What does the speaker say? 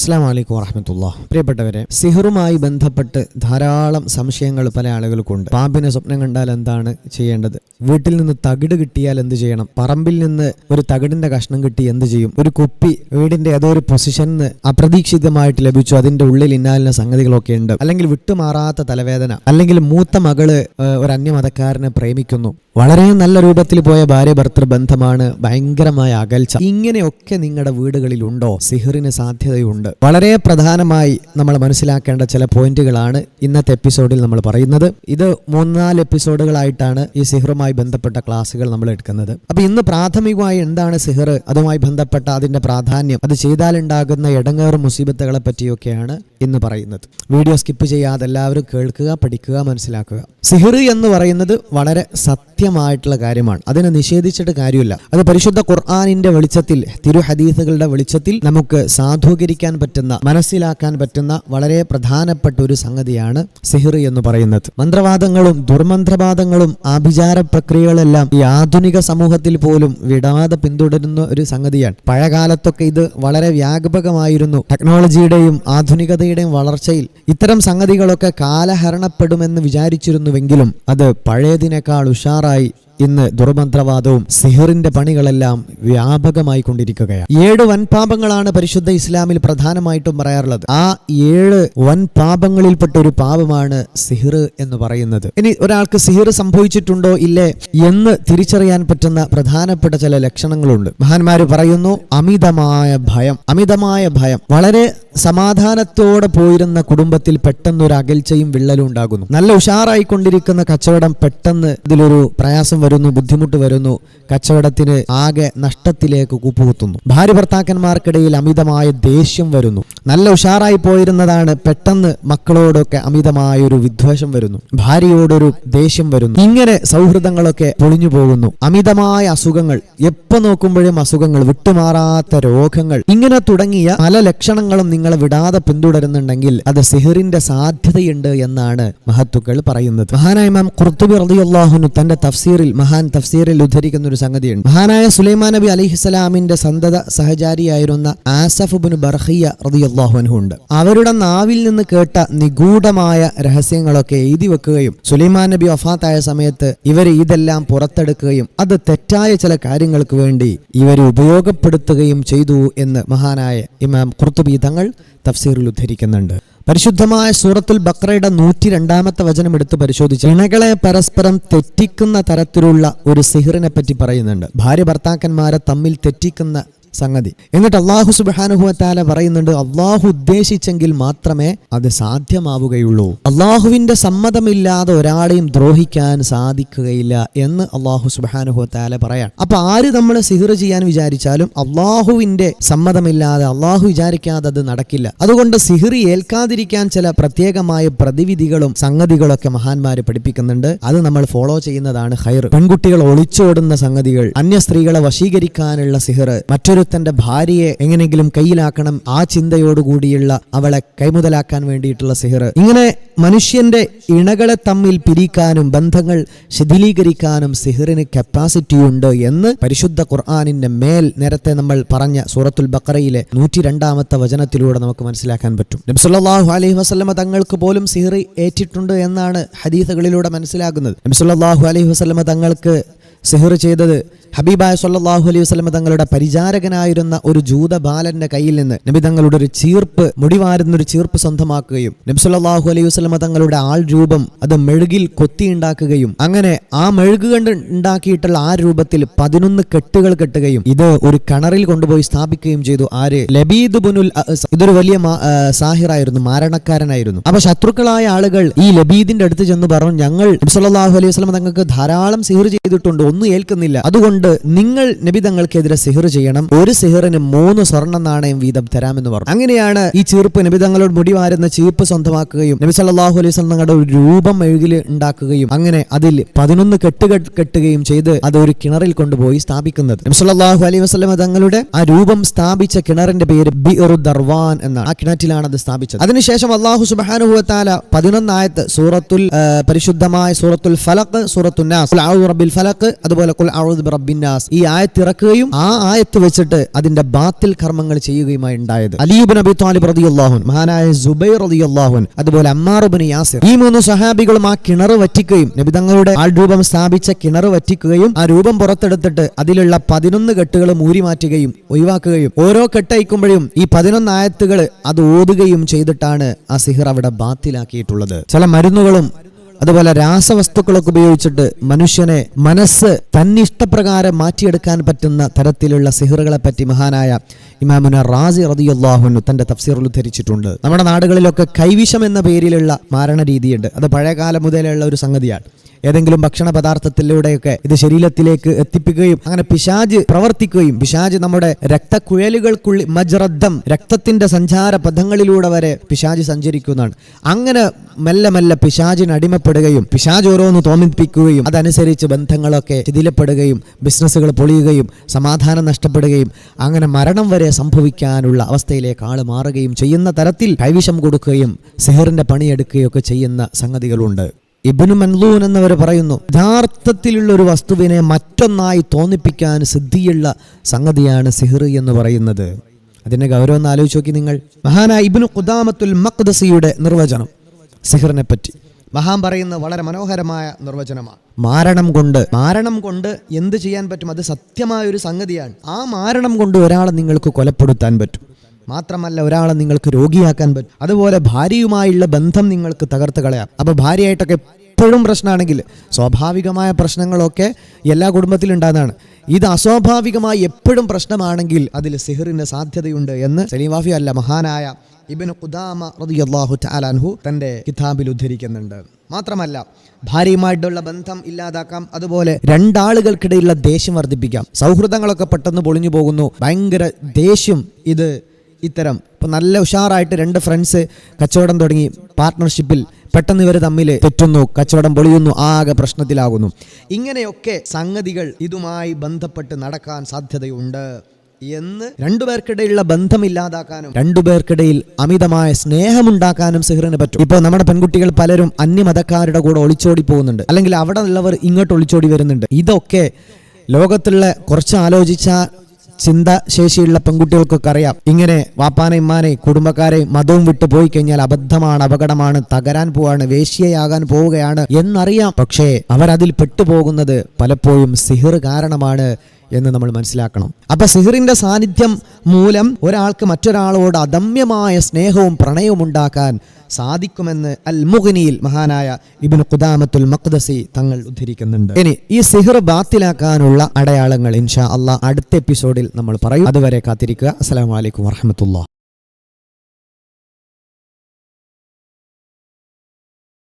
അസ്സാം വലൈക്കും വറഹമത്തുള്ള പ്രിയപ്പെട്ടവരെ സിഹറുമായി ബന്ധപ്പെട്ട് ധാരാളം സംശയങ്ങൾ പല ആളുകൾക്കുണ്ട്. പാമ്പിനെ സ്വപ്നം കണ്ടാൽ എന്താണ് ചെയ്യേണ്ടത്? വീട്ടിൽ നിന്ന് തകിട് കിട്ടിയാൽ എന്ത് ചെയ്യണം? പറമ്പിൽ നിന്ന് ഒരു തകിടിന്റെ കഷ്ണം കിട്ടി എന്ത് ചെയ്യും? ഒരു കുപ്പി വീടിന്റെ ഏതോ ഒരു പൊസിഷനിൽ അപ്രതീക്ഷിതമായിട്ട് ലഭിച്ചു. അതിന്റെ ഉള്ളിൽ ഇന്നാലിന സംഗതികളൊക്കെ ഉണ്ട്. അല്ലെങ്കിൽ വിട്ടുമാറാത്ത തലവേദന. അല്ലെങ്കിൽ മൂത്ത മകൾ ഒരു അന്യമതക്കാരനെ പ്രേമിക്കുന്നു. വളരെ നല്ല രൂപത്തിൽ പോയ ഭാര്യ ഭർത്തൃ ബന്ധമാണ് ഭയങ്കരമായ അകൽച്ച. ഇങ്ങനെയൊക്കെ നിങ്ങളുടെ വീടുകളിൽ ഉണ്ടോ സിഹറിന് സാധ്യതയുണ്ട്. വളരെ പ്രധാനമായി നമ്മൾ മനസ്സിലാക്കേണ്ട ചില പോയിന്റുകളാണ് ഇന്നത്തെ എപ്പിസോഡിൽ നമ്മൾ പറയുന്നത്. ഇത് മൂന്നാൽ എപ്പിസോഡുകളായിട്ടാണ് ഈ സിഹറുമായി ബന്ധപ്പെട്ട ക്ലാസ്സുകൾ നമ്മൾ എടുക്കുന്നത്. അപ്പൊ ഇന്ന് പ്രാഥമികമായി എന്താണ് സിഹർ അതുമായി ബന്ധപ്പെട്ട അതിന്റെ പ്രാധാന്യം. അത് ചെയ്താലുണ്ടാകുന്ന ഇടങ്ങേറും മുസീബത്തുകളെ പറ്റിയൊക്കെയാണ് ഇന്ന് പറയുന്നത്. വീഡിയോ സ്കിപ്പ് ചെയ്യാതെ എല്ലാവരും കേൾക്കുക പഠിക്കുക മനസ്സിലാക്കുക. സിഹിർ എന്ന് പറയുന്നത് വളരെ സത്യമായിട്ടുള്ള കാര്യമാണ്. അതിനെ നിഷേധിച്ചിട്ട് കാര്യമില്ല. അത് പരിശുദ്ധ ഖുർആാനിന്റെ വെളിച്ചത്തിൽ തിരു ഹദീസുകളുടെ വെളിച്ചത്തിൽ നമുക്ക് സാധൂകരിക്കാൻ പറ്റുന്ന മനസ്സിലാക്കാൻ പറ്റുന്ന വളരെ പ്രധാനപ്പെട്ട ഒരു സംഗതിയാണ് സിഹിർ എന്ന് പറയുന്നത്. മന്ത്രവാദങ്ങളും ദുർമന്ത്രവാദങ്ങളും ആഭിചാര പ്രക്രിയകളെല്ലാം ഈ ആധുനിക സമൂഹത്തിൽ പോലും വിടാതെ പിന്തുടരുന്ന ഒരു സംഗതിയാണ്. പഴയകാലത്തൊക്കെ ഇത് വളരെ വ്യാപകമായിരുന്നു. ടെക്നോളജിയുടെയും ആധുനികതയുടെയും വളർച്ചയിൽ ഇത്തരം സംഗതികളൊക്കെ കാലഹരണപ്പെടുമെന്ന് വിചാരിച്ചിരുന്നുവെങ്കിലും അത് പഴയതിനേക്കാൾ ഉഷാറായി ഇന്ന് ദുർമന്ത്രവാദവും സിഹറിന്റെ പണികളെല്ലാം വ്യാപകമായി കൊണ്ടിരിക്കുകയാണ് ഏഴ് വൻപാപങ്ങളാണ് പരിശുദ്ധ ഇസ്ലാമിൽ പ്രധാനമായിട്ടും പറയാറുള്ളത്. ആ ഏഴ് വൻപാപങ്ങളിൽപ്പെട്ട ഒരു പാപമാണ് സിഹിർ എന്ന് പറയുന്നത്. ഇനി ഒരാൾക്ക് സിഹിർ സംഭവിച്ചിട്ടുണ്ടോ ഇല്ലേ എന്ന് തിരിച്ചറിയാൻ പറ്റുന്ന പ്രധാനപ്പെട്ട ചില ലക്ഷണങ്ങളുണ്ട്. മഹാന്മാര് പറയുന്നു അമിതമായ ഭയം അമിതമായ ഭയം. വളരെ സമാധാനത്തോടെ പോയിരുന്ന കുടുംബത്തിൽ പെട്ടെന്ന് ഒരു അകൽച്ചയും വിള്ളലും ഉണ്ടാകുന്നു. നല്ല ഉഷാറായിക്കൊണ്ടിരിക്കുന്ന കച്ചവടം പെട്ടെന്ന് ഇതിലൊരു പ്രയാസം വരുന്നു ബുദ്ധിമുട്ട് വരുന്നു കച്ചവടത്തിന് ആകെ നഷ്ടത്തിലേക്ക് കൂപ്പുകുത്തുന്നു. ഭാര്യ ഭർത്താക്കന്മാർക്കിടയിൽ അമിതമായ ദേഷ്യം വരുന്നു. നല്ല ഉഷാറായി പോയിരുന്നതാണ് പെട്ടെന്ന് മക്കളോടൊക്കെ അമിതമായ ഒരു വിദ്വേഷം വരുന്നു. ഭാര്യയോടൊരു ദേഷ്യം വരുന്നു. ഇങ്ങനെ സൗഹൃദങ്ങളൊക്കെ പൊളിഞ്ഞു പോകുന്നു. അമിതമായ അസുഖങ്ങൾ എപ്പോ നോക്കുമ്പോഴും അസുഖങ്ങൾ വിട്ടുമാറാത്ത രോഗങ്ങൾ. ഇങ്ങനെ തുടങ്ങിയ പല ലക്ഷണങ്ങളും നിങ്ങളെ വിടാതെ പിന്തുടരുന്നുണ്ടെങ്കിൽ അത് സിഹിറിന്റെ സാധ്യതയുണ്ട് എന്നാണ് മഹത്തുക്കൾ പറയുന്നത്. മഹാനായ ഇമാം ഖുർത്തുബി റളിയല്ലാഹുനു തന്റെ തഫ്സീറിൽ മഹാൻ തഫ്സീറിൽ ഉദ്ധരിക്കുന്ന ഒരു സംഗതിയുണ്ട്. മഹാനായ സുലൈമാൻ നബി അലിഹിസ്സലാമിന്റെ സന്തത സഹചാരിയായിരുന്ന ആസഫ് ബിൻ ബർഹിയ റളിയല്ലാഹു അൻഹു ഉണ്ട്. അവരുടെ നാവിൽ നിന്ന് കേട്ട നിഗൂഢമായ രഹസ്യങ്ങളൊക്കെ എഴുതി വെക്കുകയും സുലൈമാൻ നബി വഫാത്തായ സമയത്ത് ഇവർ ഇതെല്ലാം പുറത്തെടുക്കുകയും അത് തെറ്റായ ചില കാര്യങ്ങൾക്ക് വേണ്ടി ഇവർ ഉപയോഗപ്പെടുത്തുകയും ചെയ്തു എന്ന് മഹാനായ ഇമാം ഖുർത്തുബി തങ്ങൾ തഫ്സീറിൽ ഉദ്ധരിക്കുന്നുണ്ട്. പരിശുദ്ധമായ സൂറത്തുൽ ബക്രയുടെ നൂറ്റി രണ്ടാമത്തെ വചനം എടുത്ത് പരിശോധിച്ച് ഇണകളെ പരസ്പരം തെറ്റിക്കുന്ന തരത്തിലുള്ള ഒരു സിഹിറിനെ പറ്റി പറയുന്നുണ്ട്. ഭാര്യ ഭർത്താക്കന്മാരെ തമ്മിൽ തെറ്റിക്കുന്ന സംഗതി. എന്നിട്ട് അള്ളാഹു സുബാനുഹുവത്താല പറയുന്നുണ്ട് അള്ളാഹു ഉദ്ദേശിച്ചെങ്കിൽ മാത്രമേ അത് സാധ്യമാവുകയുള്ളൂ. അള്ളാഹുവിന്റെ സമ്മതമില്ലാതെ ഒരാളെയും ദ്രോഹിക്കാൻ സാധിക്കുകയില്ല എന്ന് അള്ളാഹു സുബാനുഹുവത്താല പറയാം അപ്പൊ ആര് നമ്മൾ സിഹിർ ചെയ്യാൻ വിചാരിച്ചാലും അള്ളാഹുവിന്റെ സമ്മതമില്ലാതെ അള്ളാഹു വിചാരിക്കാതെ അത് നടക്കില്ല. അതുകൊണ്ട് സിഹിറി ഏൽക്കാതിരിക്കാൻ ചില പ്രത്യേകമായ പ്രതിവിധികളും സംഗതികളൊക്കെ മഹാന്മാര് പഠിപ്പിക്കുന്നുണ്ട്. അത് നമ്മൾ ഫോളോ ചെയ്യുന്നതാണ് ഹൈർ പെൺകുട്ടികൾ ഒളിച്ചോടുന്ന സംഗതികൾ അന്യ സ്ത്രീകളെ വശീകരിക്കാനുള്ള സിഹിർ മറ്റൊരുത്തന്റെ ഭാര്യയെ എങ്ങനെയെങ്കിലും കയ്യിലാക്കണം ആ ചിന്തയോടുകൂടിയുള്ള അവളെ കൈമുതലാക്കാൻ വേണ്ടിയിട്ടുള്ള സിഹിർ. ഇങ്ങനെ മനുഷ്യന്റെ ഇണകളെ തമ്മിൽ പിരിക്കാനും ബന്ധങ്ങൾ ശിഥിലീകരിക്കാനും സിഹറിന് കപ്പാസിറ്റി ഉണ്ട് എന്ന് പരിശുദ്ധ ഖുർആാനിന്റെ മേൽ നേരത്തെ നമ്മൾ പറഞ്ഞ സൂറത്തുൽ ബക്കറയിലെ നൂറ്റി രണ്ടാമത്തെ വചനത്തിലൂടെ നമുക്ക് മനസ്സിലാക്കാൻ പറ്റും. നബ്സുല്ലാഹു അലൈഹി വസ്ലമ തങ്ങൾക്ക് പോലും സിഹറി ഏറ്റിട്ടുണ്ട് എന്നാണ് ഹദീസുകളിലൂടെ മനസ്സിലാക്കുന്നത് നബ്സുല്ലാഹു അലൈഹി വസ്ലമ തങ്ങൾക്ക് സിഹിർ ചെയ്തത്. ഹബീബായ സല്ലല്ലാഹു അലൈഹി വസ്ലമ തങ്ങളുടെ പരിചാരകനായിരുന്ന ഒരു ജൂത ബാലന്റെ കയ്യിൽ നിന്ന് നബി തങ്ങളുടെ ഒരു ചീർപ്പ് മുടിവാരുന്ന ഒരു ചീർപ്പ് സ്വന്തമാക്കുകയും നബി സല്ലല്ലാഹു അലൈഹി വസ്ലമ തങ്ങളുടെ ആൾ രൂപം അത് മെഴുകിൽ കൊത്തിയുണ്ടാക്കുകയും അങ്ങനെ ആ മെഴുക് കണ്ട് ഉണ്ടാക്കിയിട്ടുള്ള ആ രൂപത്തിൽ പതിനൊന്ന് കെട്ടുകൾ കെട്ടുകയും ഇത് ഒരു കിണറിൽ കൊണ്ടുപോയി സ്ഥാപിക്കുകയും ചെയ്തു. ആര്? ലബീദ് ബുനുൽ ഇതൊരു വലിയ സാഹിറായിരുന്നു മാരണക്കാരനായിരുന്നു. അപ്പൊ ശത്രുക്കളായ ആളുകൾ ഈ ലബീദിന്റെ അടുത്ത് ചെന്ന് പറഞ്ഞു ഞങ്ങൾ നബി സല്ലല്ലാഹു അലൈഹി വസ്ലമ തങ്ങൾക്ക് ധാരാളം സിഹിർ ചെയ്തിട്ടുണ്ട് ഒന്നും ഏൽക്കുന്നില്ല. അതുകൊണ്ട് നിങ്ങൾ നബി സിഹർ ചെയ്യണം. ഒരു സിഹിറിന് മൂന്ന് സ്വർണ നാണയം വീതം തരാമെന്ന് പറഞ്ഞു. അങ്ങനെയാണ് ഈ ചീർപ്പ് നബി മുടിവാരുന്ന മുടി വാരുന്ന ചീർപ്പ് സ്വന്തമാക്കുകയും നബി സല്ലാഹു അലൈഹി വസല്ലം തങ്ങളുടെ ഒരു രൂപം എഴുകിൽ ഉണ്ടാക്കുകയും അങ്ങനെ അതിൽ പതിനൊന്ന് കെട്ടുകൾ കെട്ടുകയും ചെയ്ത് അത് ഒരു കിണറിൽ കൊണ്ടുപോയി സ്ഥാപിക്കുന്നത്. നബി സല്ലല്ലാഹു അലൈഹി വസ്ലമ തങ്ങളുടെ ആ രൂപം സ്ഥാപിച്ച കിണറിന്റെ പേര് ബി ഒരു ദർവാൻ എന്നാണ്. ആ കിണറ്റിലാണ് അത് സ്ഥാപിച്ചത്. അതിനുശേഷം അള്ളാഹു സുബ്ഹാനഹു വതആല പതിനൊന്നായത്ത് സൂറത്തുൽ പരിശുദ്ധമായ സൂറത്തുൽ ഫലക്ക് സൂറത്തുൽ റബ്ബിൽ ഫലഖ് അതുപോലെ കുൽ അഊദു ബിറബ്ബിന്നാസ് ഈ ആയത്ത് ഇറക്കുകയും ആ ആയത്ത് വെച്ചിട്ട് അതിന്റെ ബാത്തിൽ കർമ്മങ്ങൾ ചെയ്യുകയുമായി ഉണ്ടായത്. അലീബ് നബി താലിബ് റളിയല്ലാഹുൻ മഹാനായ സുബൈർ റളിയല്ലാഹുൻ അതുപോലെ അമ്മാറുബിൻ യാസിർ. ഈ മൂന്ന് സഹാബികളും ആ കിണർ വറ്റിക്കുകയും നബി തങ്ങളുടെ ആൾ രൂപം സ്ഥാപിച്ച കിണർ വറ്റിക്കുകയും ആ രൂപം പുറത്തെടുത്തിട്ട് അതിലുള്ള പതിനൊന്ന് കെട്ടുകൾ മൂരി മാറ്റുകയും ഒഴിവാക്കുകയും ഓരോ കെട്ടയക്കുമ്പോഴും ഈ പതിനൊന്ന് ആയത്തുകൾ അത് ഓതുകയും ചെയ്തിട്ടാണ് ആ സിഹിർ അവിടെ ബാത്തിലാക്കിയിട്ടുള്ളത്. ചില മരുന്നുകളും അതുപോലെ രാസവസ്തുക്കളൊക്കെ ഉപയോഗിച്ചിട്ട് മനുഷ്യനെ മനസ്സ് തന്നിഷ്ടപ്രകാരം മാറ്റിയെടുക്കാൻ പറ്റുന്ന തരത്തിലുള്ള സിഹറുകളെ പറ്റി മഹാനായ ഇമാമുന റാസി റതിയുല്ലാഹുനു തന്റെ തഫ്സീറിൽ ഉദ്ധരിച്ചിട്ടുണ്ട്. നമ്മുടെ നാടുകളിലൊക്കെ കൈവിഷം എന്ന പേരിലുള്ള മാരണ രീതിയുണ്ട് അത് പഴയകാലം മുതലുള്ള ഒരു സംഗതിയാണ്. ഏതെങ്കിലും ഭക്ഷണ പദാർത്ഥത്തിലൂടെയൊക്കെ ഇത് ശരീരത്തിലേക്ക് എത്തിപ്പിക്കുകയും അങ്ങനെ പിശാജ് പ്രവർത്തിക്കുകയും പിശാജ് നമ്മുടെ രക്തക്കുഴലുകൾക്കുള്ളിൽ മജ്രദ്ധം രക്തത്തിന്റെ സഞ്ചാര പഥങ്ങളിലൂടെ വരെ പിശാജ് സഞ്ചരിക്കുന്നതാണ്. അങ്ങനെ മെല്ലെ മെല്ലെ പിശാജിന് അടിമപ്പെടുകയും പിശാജ് ഓരോന്ന് തോന്നിപ്പിക്കുകയും അതനുസരിച്ച് ബന്ധങ്ങളൊക്കെ ശിഥിലപ്പെടുകയും ബിസിനസ്സുകൾ പൊളിയുകയും സമാധാനം നഷ്ടപ്പെടുകയും അങ്ങനെ മരണം വരെ സംഭവിക്കാനുള്ള അവസ്ഥയിലേക്ക് ആൾ മാറുകയും ചെയ്യുന്ന തരത്തിൽ കൈവിഷം കൊടുക്കുകയും സെഹറിന്റെ പണിയെടുക്കുകയൊക്കെ ചെയ്യുന്ന സംഗതികളുണ്ട്. ഇബിനു മൻലൂൻ എന്നവർ പറയുന്നു യഥാർത്ഥത്തിലുള്ള ഒരു വസ്തുവിനെ മറ്റൊന്നായി തോന്നിപ്പിക്കാൻ സിദ്ധിയുള്ള സംഗതിയാണ് സിഹിർ എന്ന് പറയുന്നത്. അതിന്റെ ഗൗരവം ഒന്ന് ആലോചിച്ച് നോക്കി നിങ്ങൾ. മഹാനായ ഇബിനു ഖുദാമത്തുൽ മഖ്ദസിയുടെ നിർവചനം സിഹിറിനെ പറ്റി. മഹാൻ പറയുന്ന വളരെ മനോഹരമായ നിർവചനമാണ്. മാരണം കൊണ്ട് മാരണം കൊണ്ട് എന്ത് ചെയ്യാൻ പറ്റും? അത് സത്യമായ ഒരു സംഗതിയാണ്. ആ മാരണം കൊണ്ട് ഒരാളെ നിങ്ങൾക്ക് കൊലപ്പെടുത്താൻ പറ്റും. മാത്രമല്ല ഒരാളെ നിങ്ങൾക്ക് രോഗിയാക്കാൻ പറ്റും. അതുപോലെ ഭാര്യയുമായുള്ള ബന്ധം നിങ്ങൾക്ക് തകർത്ത് കളയാം. അപ്പോൾ ഭാര്യയായിട്ടൊക്കെ എപ്പോഴും പ്രശ്നമാണെങ്കിൽ സ്വാഭാവികമായ പ്രശ്നങ്ങളൊക്കെ എല്ലാ കുടുംബത്തിലും ഉണ്ടാകുന്നതാണ്. ഇത് അസ്വാഭാവികമായി എപ്പോഴും പ്രശ്നമാണെങ്കിൽ അതിൽ സിഹറിന് സാധ്യതയുണ്ട് എന്ന് സലീവാഫി അല്ല മഹാനായ ഇബിന് ഖുദാമ റളിയല്ലാഹു ചാലാൻഹു തന്റെ കിതാബിൽ ഉദ്ധരിക്കുന്നുണ്ട്. മാത്രമല്ല ഭാര്യയുമായിട്ടുള്ള ബന്ധം ഇല്ലാതാക്കാം. അതുപോലെ രണ്ടാളുകൾക്കിടയിലുള്ള ദേഷ്യം വർദ്ധിപ്പിക്കാം. സൗഹൃദങ്ങളൊക്കെ പെട്ടെന്ന് പൊളിഞ്ഞു പോകുന്നു. ഭയങ്കര ദേഷ്യം ഇത് ഇത്തരം ഇപ്പം നല്ല ഉഷാറായിട്ട് രണ്ട് ഫ്രണ്ട്സ് കച്ചവടം തുടങ്ങി പാർട്ട്ണർഷിപ്പിൽ പെട്ടെന്ന് ഇവർ തമ്മിൽ തെറ്റുന്നു കച്ചവടം പൊളിയുന്നു ആകെ പ്രശ്നത്തിലാകുന്നു. ഇങ്ങനെയൊക്കെ സംഗതികൾ ഇതുമായി ബന്ധപ്പെട്ട് നടക്കാൻ സാധ്യതയുണ്ട്. എന്ന് രണ്ടുപേർക്കിടയിലുള്ള ബന്ധമില്ലാതാക്കാനും രണ്ടുപേർക്കിടയിൽ അമിതമായ സ്നേഹമുണ്ടാക്കാനും സിഹറിന് പറ്റും. ഇപ്പോൾ നമ്മുടെ പെൺകുട്ടികൾ പലരും അന്യമതക്കാരുടെ കൂടെ ഒളിച്ചോടി പോകുന്നുണ്ട്. അല്ലെങ്കിൽ അവിടെ ഉള്ളവർ ഇങ്ങോട്ട് ഒളിച്ചോടി വരുന്നുണ്ട്. ഇതൊക്കെ ലോകത്തുള്ള കുറച്ച് ആലോചിച്ച ചിന്താശേഷിയുള്ള പെൺകുട്ടികൾക്കൊക്കെ അറിയാം. ഇങ്ങനെ വാപ്പാനെ ഇമ്മാനെ കുടുംബക്കാരെ മതവും വിട്ടു പോയി കഴിഞ്ഞാൽ അബദ്ധമാണ് അപകടമാണ് തകരാൻ പോവാണ് വേശ്യയാകാൻ പോവുകയാണ് എന്നറിയാം. പക്ഷേ അവരതിൽ പെട്ടുപോകുന്നത് പലപ്പോഴും സിഹിർ കാരണമാണ്. എന്ന് നമ്മൾ മനസ്സിലാക്കണം. അപ്പൊ സിഹിറിന്റെ സാന്നിധ്യം മൂലം ഒരാൾക്ക് മറ്റൊരാളോട് അദമ്യമായ സ്നേഹവും പ്രണയവും ഉണ്ടാക്കാൻ സാധിക്കുമെന്ന് അൽ മുഗ്നിയിൽ മഹാനായ ഇബിൻ ഖുദാമത്തുൽ മഖ്ദസി തങ്ങൾ ഉദ്ധരിക്കുന്നുണ്ട്. ഇനി ഈ സിഹിർ ബാത്തിലാക്കാനുള്ള അടയാളങ്ങൾ ഇൻഷാ അള്ളാഹ് അടുത്ത എപ്പിസോഡിൽ നമ്മൾ പറയും. അതുവരെ കാത്തിരിക്കുക. അസ്സലാമു അലൈക്കും വറഹമത്തുള്ള